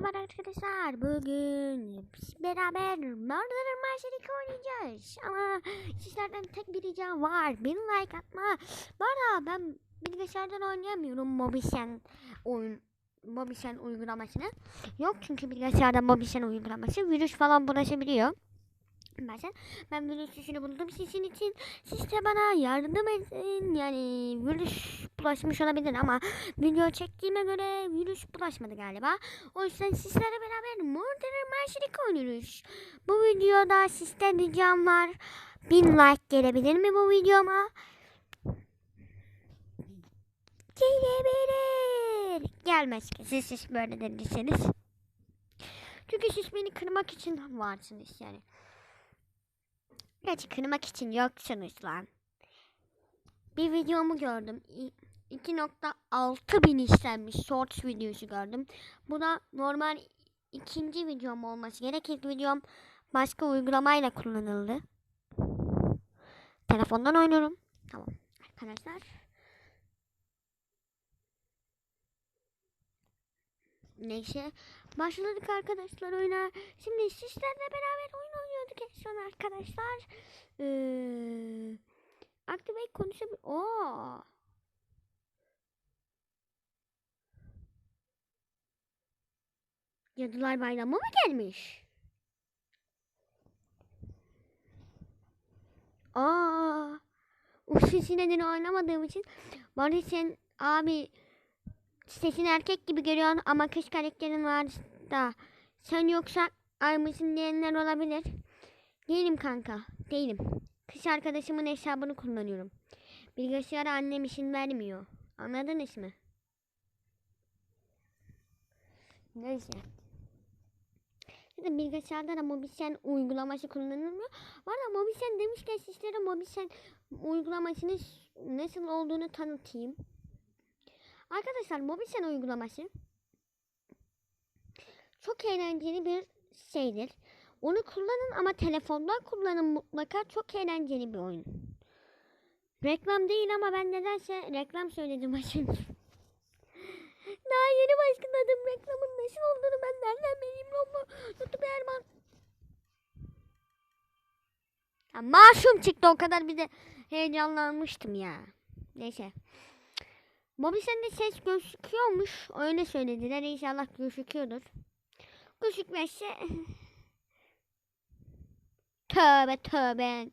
merhaba arkadaşlar. Bugün beraber Murder Maşerik oynayacağız. Ama sizlerden tek bir ricam var. Bir like atma. Arada ben bilgisayardan oynayamıyorum Mobisen oyun Mobisen uygulamasını. Yok çünkü bilgisayarda Mobisen uygulaması virüs falan bulaşabiliyor. Bazen ben virüs işini buldum sizin için. Siz de bana yardım edin. Yani virüs bulaşmış olabilir ama video çektiğime göre virüs bulaşmadı galiba. O yüzden sizlerle beraber Murderer Maşrik oynuyoruz. Bu videoda sizden ricam var. Bin like gelebilir mi bu videoma? Gelebilir. Gelmez ki siz, siz böyle dediyseniz. Çünkü siz beni kırmak için varsınız yani. Gerçi kırmak için yoksunuz lan. Bir videomu gördüm. İ- 2.6 bin izlenmiş shorts videosu gördüm. Bu da normal ikinci videom olması gerek. İlk videom başka uygulamayla kullanıldı. Telefondan oynuyorum. Tamam arkadaşlar. Neyse başladık arkadaşlar oyuna. Şimdi sizlerle beraber oyun oynuyorduk son arkadaşlar. Ee, Activate konuşabilir. Oo. Cadılar Bayramı mı gelmiş? Aa. Sesi nedeni oynamadığım için bari sen abi sesini erkek gibi görüyorsun ama kız karakterin var da sen yoksa ay mısın diyenler olabilir. Değilim kanka. Değilim. Kız arkadaşımın hesabını kullanıyorum. Bilgisayara annem işin vermiyor. Anladınız mı? Neyse. Zaten bilgisayarda da Mobisen uygulaması kullanılmıyor. Valla Mobisen demişken sizlere Mobisen uygulamasının nasıl olduğunu tanıtayım. Arkadaşlar Mobisen uygulaması çok eğlenceli bir şeydir. Onu kullanın ama telefondan kullanın mutlaka. Çok eğlenceli bir oyun. Reklam değil ama ben nedense reklam söyledim başım. Daha yeni başladım reklamın nasıl olduğunu ben nereden bileyim Roblo. YouTube Erman. Ya masum çıktı o kadar bir de heyecanlanmıştım ya. Neyse. Bobby sende ses gözüküyormuş. Öyle söylediler. İnşallah gözüküyordur. Gözükmezse Tövbe tövbe.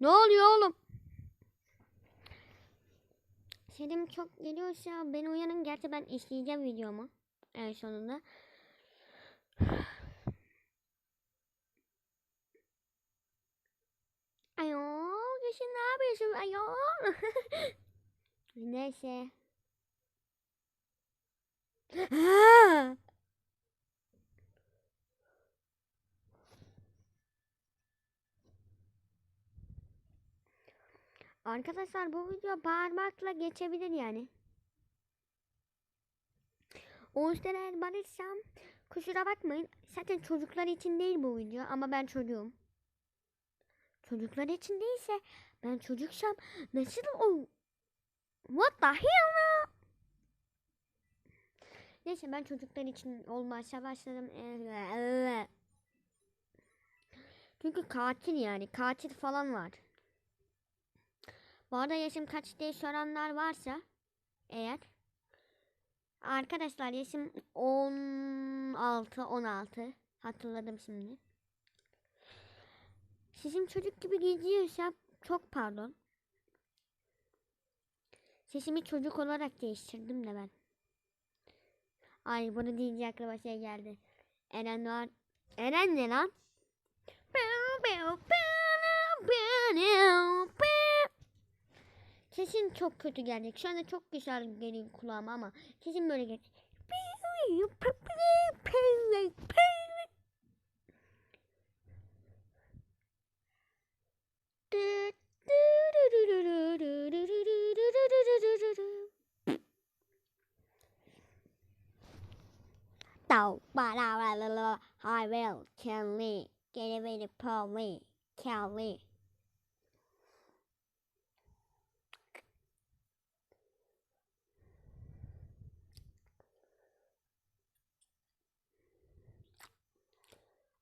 Ne oluyor oğlum? Sesim çok geliyorsa ben uyanın. Gerçi ben işleyeceğim videomu. En sonunda. Ayol, Yeşil ne yapıyorsun ayol? Neyse. Ha! Arkadaşlar bu video bağırmakla geçebilir yani. O yüzden eğer barışsam kusura bakmayın. Zaten çocuklar için değil bu video ama ben çocuğum. Çocuklar için değilse ben çocuksam nasıl o What the hell? Neyse ben çocuklar için olmazsa başladım. Çünkü katil yani katil falan var. Bu arada yaşım kaç diye soranlar varsa eğer arkadaşlar yaşım 16 16 hatırladım şimdi. Sesim çocuk gibi geziyorsa çok pardon. Sesimi çocuk olarak değiştirdim de ben. Ay bunu deyince aklıma şey geldi. Eren var. Eren ne lan? Sesin çok kötü gelecek. Şu anda çok güzel geliyor kulağıma ama sesim böyle gelecek. La la la la I will kill me get away the police kill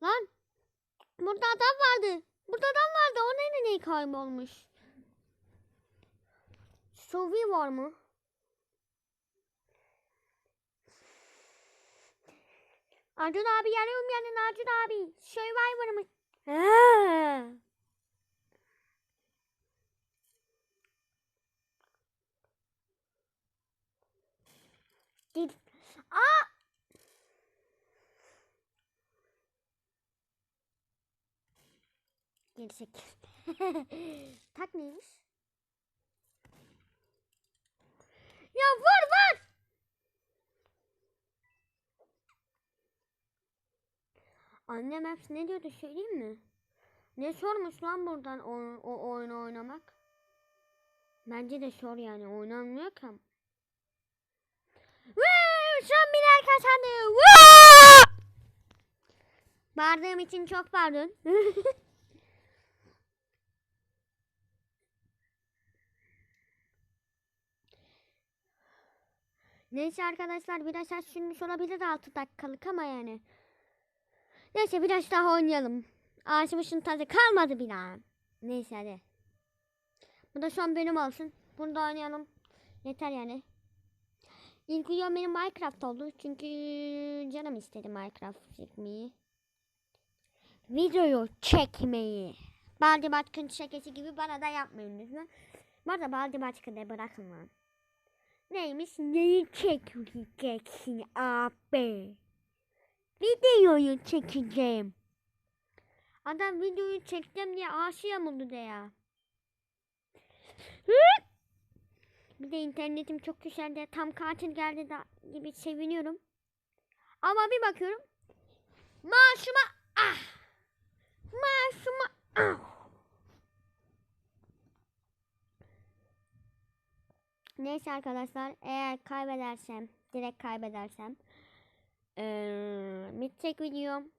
me Burada adam vardı. Burada adam vardı. O ne ne kaybolmuş? Sovi var mı? Acun abi yanıyorum yanın Acun abi. Survivor mı? Ha. Aa! Gelecek. tak neymiş? Ya vur vur! Annem hep ne diyordu söyleyeyim mi? Ne sormuş lan buradan o, o oyunu oynamak? Bence de sor yani oynanmıyor ki. Son birer kazandı. Bağırdığım için çok pardon. Neyse arkadaşlar biraz saç sürmüş olabilir 6 dakikalık ama yani. Neyse biraz daha oynayalım. Ağaçmışın tadı kalmadı daha. Neyse hadi. Bu da son bölüm olsun. Bunu da oynayalım. Yeter yani. İlk videom benim Minecraft oldu. Çünkü canım istedi Minecraft çekmeyi. Videoyu çekmeyi. Baldi Batkın şakası gibi bana da yapmayın lütfen. Bu arada Baldi Batkın'ı bırakın lan. Neymiş? Neyi çekeceksin abi? Videoyu çekeceğim. Adam videoyu çekeceğim diye aşığım oldu de ya. Bir de internetim çok güzeldi. Tam katil geldi da gibi seviniyorum. Ama bir bakıyorum. Maaşıma ah. Maaşıma ah. Neyse arkadaşlar eğer kaybedersem direkt kaybedersem ee, bitecek videom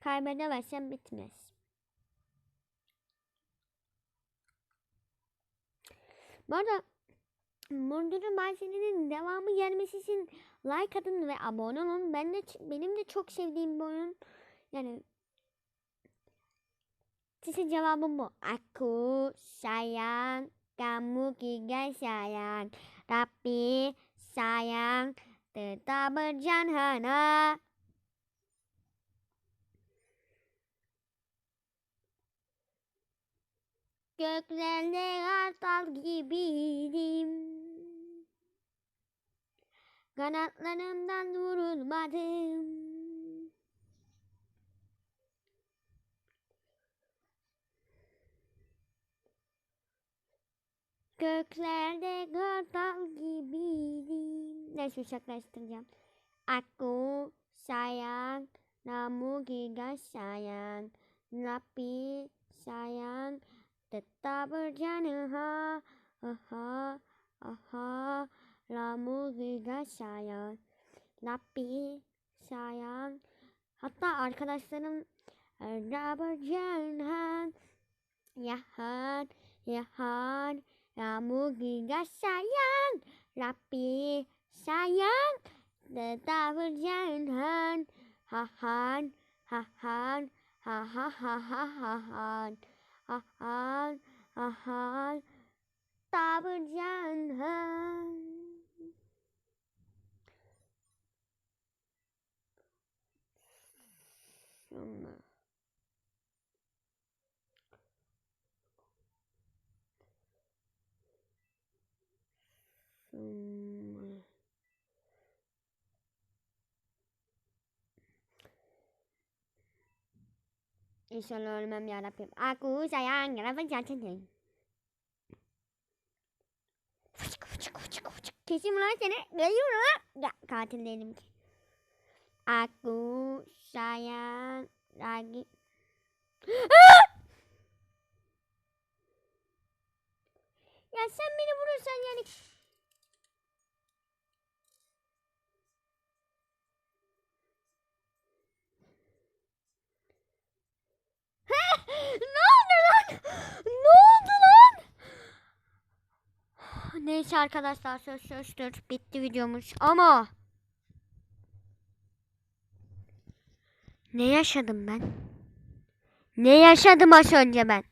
kaybedemezsem bitmez. Bu arada Murdur'un bahsedinin devamı gelmesi için like atın ve abone olun. Ben de benim de çok sevdiğim bir oyun. Yani sizin cevabım bu. Aku sayang kamu juga sayang tapi sayang tetap berjana. Göklerde kartal gibiydim. Kanatlarımdan vurulmadım. Göklerde kartal gibiydim. Neyse uçaklaştıracağım. Aku sayang, namu juga sayang. Tapi sayang tetap berjana ha ha ha Lamu juga sayang Tapi sayang Hatta arkadaşlarım Tetap berjana Yahan Yahan Lamu juga sayang Tapi sayang Tetap berjana Hahan Hahan Ha ha ha ha ha ha Ahan, ahan, tak berjalan. Sama. Sama. İnşallah ölmem yarabbim. Aku sayang yarabbim zaten. Fıçık fıçık fıçık fıçık. Kesin lan seni. Geliyor lan. Ya katil değilim ki. Aku sayang lagi. ya sen beni vurursan yani ne oldu lan? Ne oldu lan? Neyse arkadaşlar söz sözdür. Bitti videomuz ama ne yaşadım ben? Ne yaşadım az önce ben?